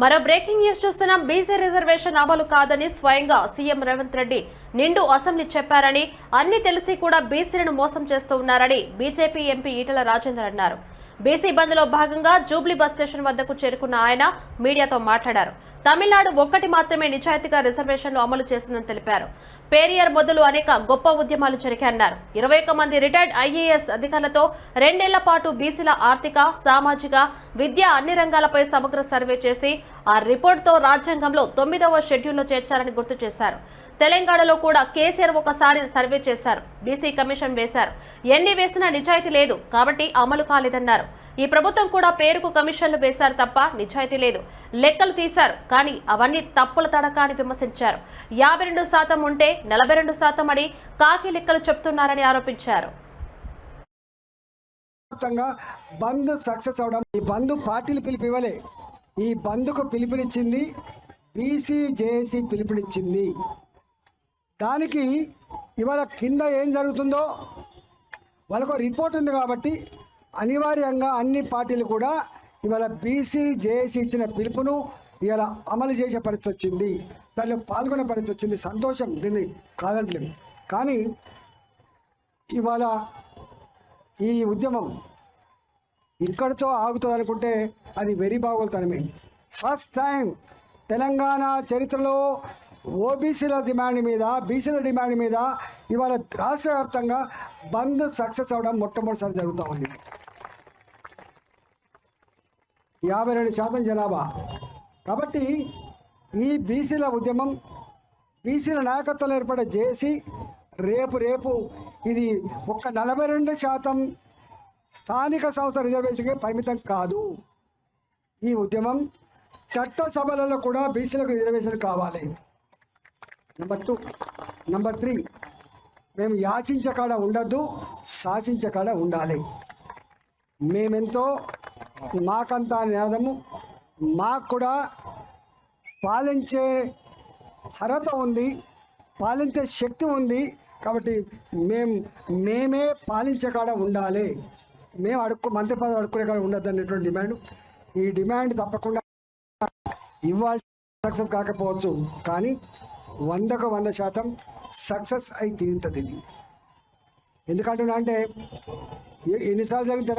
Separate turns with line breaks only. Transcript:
మరో breaking news చూస్తున్నాం. BC reservation అమలు కాదని స్వయంగా సీఎం రేవంత్ రెడ్డి నిండు అసెంబ్లీ చెప్పారని అన్ని తెలిసి కూడా బీసీలను మోసం చేస్తూ ఉన్నారని బీజేపీ ఎంపీ ఈటల రాజేందర్ అన్నారు. బీసీ బంద్లో భాగంగా జూబ్లీ బస్ స్టేషన్ వద్దకు చేరుకున్న ఆయన మీడియాతో మాట్లాడారు. తమిళనాడు ఒక్కటి మాత్రమే నిజాయితీగా రిజర్వేషన్లు అమలు చేసిందని తెలిపారు. పేరియర్ బదులు అనేక గొప్ప ఉద్యమాలు జరిగాయన్నారు. ఇరవై ఒక్క మంది రిటైర్డ్ ఐఏఎస్ అధికారులతో రెండేళ్ళ పాటు బీసీల ఆర్థిక సామాజిక విద్య అన్ని రంగాలపై సమగ్ర సర్వే చేసి ఆ రిపోర్టుతో రాజ్యాంగంలో తొమ్మిదవ షెడ్యూల్లో చేర్చారని గుర్తు చేశారు. తెలంగాణలో కూడా కేసీఆర్ ఒకసారి సర్వే చేశారు. బీసీ కమిషన్ వేశారు. ఎన్ని వేసినా నిజాయితీ లేదు కాబట్టి అమలు కాలేదన్నారు. ఈ ప్రభుత్వం కూడా పేరుకు కమిషన్లు వేశారు తప్ప నిజాయితీ లేదు. లెక్కలు తీశారు కానీ అవన్నీ తప్పుల తడక అని విమర్శించారు. యాభై రెండు శాతం ఉంటే నలభై రెండు శాతం అని కాకి లెక్కలు చెప్తున్నారని ఆరోపించారు.
బంద్ సక్సెస్ అవడం ఈ బంద్ పార్టీలు పిలిపి ఇవ్వలే ఈ బంద్కు పిలుపునిచ్చింది బీసీ జేఏసీ పిలుపునిచ్చింది. దానికి ఇవాళ కింద ఏం జరుగుతుందో వాళ్ళకు రిపోర్ట్ ఉంది కాబట్టి అనివార్యంగా అన్ని పార్టీలు కూడా ఇవాళ బీసీ జేఏసీ ఇచ్చిన పిలుపును ఇవాళ అమలు చేసే పరిస్థితి వచ్చింది. దానిలో పాల్గొనే పరిస్థితి వచ్చింది. సంతోషం. దీన్ని కాదంటలేదు కానీ ఇవాళ ఈ ఉద్యమం ఇక్కడితో ఆగుతుంది అనుకుంటే అది వెరీ బాగోలుతనమే ఫస్ట్ టైం తెలంగాణ చరిత్రలో ఓబీసీల డిమాండ్ మీద బీసీల డిమాండ్ మీద ఇవాళ రాష్ట్ర వ్యాప్తంగా బంద్ సక్సెస్ అవడం మొట్టమొదటిసారి జరుగుతూ ఉంది. యాభై రెండు శాతం జనాభా. కాబట్టి ఈ బీసీల ఉద్యమం బీసీల నాయకత్వంలో ఏర్పడే జేసీ రేపు రేపు ఇది ఒక్క నలభై రెండు శాతం స్థానిక సంస్థ రిజర్వేషన్కి పరిమితం కాదు. ఈ ఉద్యమం చట్టసభలలో కూడా బీసీలకు రిజర్వేషన్ కావాలి. Number two. Number three. మేము యాచించే కాడ ఉండద్దు శాసించకాడ ఉండాలి. మేమెంతో మాకంతా నేదము మాకు కూడా పాలించే అర్హత ఉంది పాలించే శక్తి ఉంది. కాబట్టి మేము మేమే పాలించే కాడ ఉండాలి. మేము అడుక్కు మంత్రి పదవి అడుక్కునే కాడ ఉండద్దు అనేటువంటి డిమాండ్. ఈ డిమాండ్ తప్పకుండా ఇవాళ సక్సెస్ కాకపోవచ్చు. కానీ వందకు వంద శాతం సక్సెస్ అయి తీరుతుంది ఇది. ఎందుకంటున్నా అంటే ఎన్నిసార్లు జరిగిన తెలంగాణ